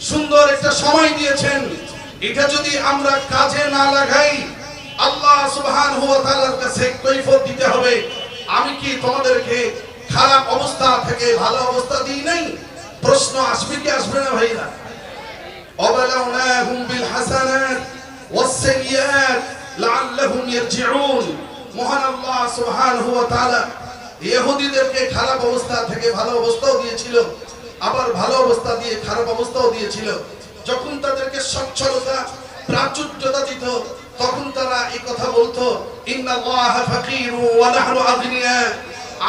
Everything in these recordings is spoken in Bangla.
সুন্দর একটা সময় দিয়েছেন। এটা যদি আমরা কাজে না লাগাই, আল্লাহ সুবহান হুয়া তাআলার কাছে কৈফত দিতে হবে। আমি কি তোমাদেরকে খারাপ অবস্থা থেকে ভালো অবস্থা দিই নাই? প্রশ্ন আসবে কি আসবে না ভাইরা? অবলাউনাহুম বিল হাসানাত ওয়াস সাইয়্যাত লাআল্লাহুম ইয়ারজিউন। মহান আল্লাহ সুবহান হুয়া তাআলা ইহুদিদেরকে খারাপ অবস্থা থেকে ভালো অবস্থাও দিয়েছিল। আবার ভালো অবস্থা দিয়ে, খারাপ অবস্থাও দিয়েছিল। যখন তাদেরকে সচ্ছলতা, প্রাচুর্যতা দিত, তখন তারা এই কথা বলতো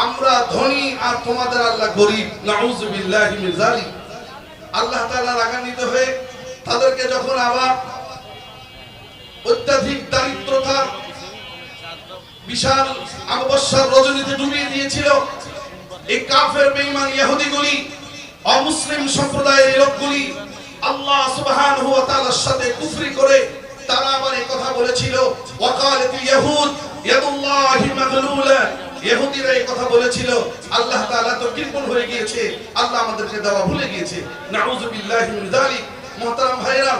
আমরা ধনী আর তোমাদের আল্লাহ গরিব। আল্লাহ রাগান্বিত হয়ে তাদেরকে যখন আবার অত্যাধিক দারিদ্রতা, বিশাল অমাবস্যার রজনীতে ডুবিয়ে দিয়েছিল, এই কাফের সম্প্রদায়ের এই লোকগুলি আল্লাহ সুবহানাহু ওয়া তাআলার সাথে কুফরি করে তারা আবার এই কথা বলেছিল। ওয়াকালাতিল ইয়াহুদ, ইয়াদুল্লাহি মাগলুলা। ইহুদিরা এই কথা বলেছিল। আল্লাহ তাআলা তো কৃপণ হয়ে গিয়েছে, আল্লাহ আমাদেরকে দেওয়া ভুলে গিয়েছে। নাউযুবিল্লাহি মিন যালিক। মুহতারাম ভাইরা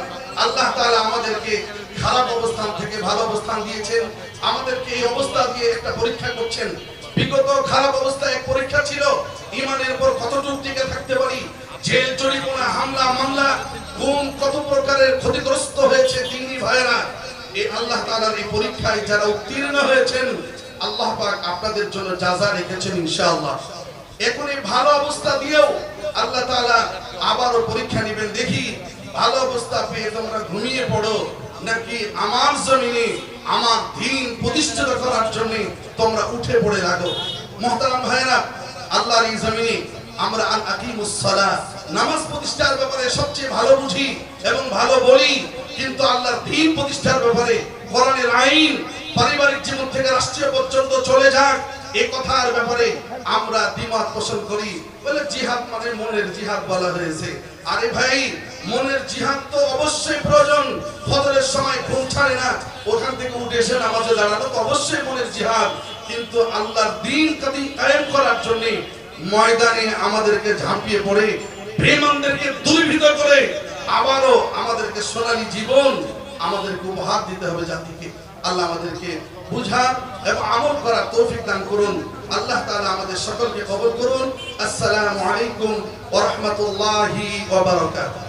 আল্লাহ তাআলা আমাদেরকে খারাপ অবস্থান থেকে ভালো অবস্থান দিয়েছেন। আমাদেরকে এই অবস্থা দিয়ে একটা পরীক্ষা করছেন। বিগত খারাপ অবস্থায় এক পরীক্ষা ছিল ইমানের উপর কতটুকু টিকে থাকতে পারি? জেল জরিমানা, হামলা, মামলা, গুম কত প্রকারের ক্ষতিগ্রস্ত হয়েছে তিনি ভাইরা এই আল্লাহ তাআলার এই পরীক্ষায় যারা উত্তীর্ণ হয়েছেন, আল্লাহ পাক আপনাদের জন্য যাজা রেখেছেন ইনশাআল্লাহ। এখন এই ভালো অবস্থা দিয়েও আল্লাহ তাআলা আবারও পরীক্ষা নেবেন। দেখি, ভালো অবস্থা পেয়ে তোমরা ঘুমিয়ে পড়ো, নাকি আমার জমিনে, আমার দিন প্রতিষ্ঠিত করার জন্য তোমরা উঠে পড়ে লাগো। মহতারাম ভাইরা আল্লাহর এই জমিনে আমরা আল আকিমুস সালাহ। নামাজ প্রতিষ্ঠার ব্যাপারে সবচেয়ে ভালো বুঝি এবং ভালো বলি, কিন্তু আল্লাহর দিন প্রতিষ্ঠার ব্যাপারে কোরআনের আইন পারিবারিক জীবন থেকে রাষ্ট্রীয় পর্যন্ত চলে যাক এই কথার ব্যাপারে আমরা দ্বিমত পোষণ করি। বলে জিহাদ মানে মনের জিহাদ বলা হয়েছে। আরে ভাই, মনের জিহাদ তো অবশ্যই প্রয়োজন। ফজরের সময় ঘুম ছাড়ে না, ওখান থেকে উঠে এসে নামাজে দাঁড়ানো তো অবশ্যই মনের জিহাদ। কিন্তু আল্লাহর দিন কাদিম কায়েম করার জন্য ময়দানে আমাদেরকে ঝাঁপিয়ে পড়ে বেমানদেরকে দুর্বৃত করে, আবারও আমাদেরকে সোনালী জীবন আমাদেরকে উপহার দিতে হবে জাতিকে। আল্লাহ আমাদেরকে বুঝার এবং আমল করার তৌফিক দান করুন। আল্লাহ তাআলা আমাদের সকলকে কবুল করুন। আসসালামু আলাইকুম ওয়া রাহমাতুল্লাহি ওয়া বারাকাতুহু।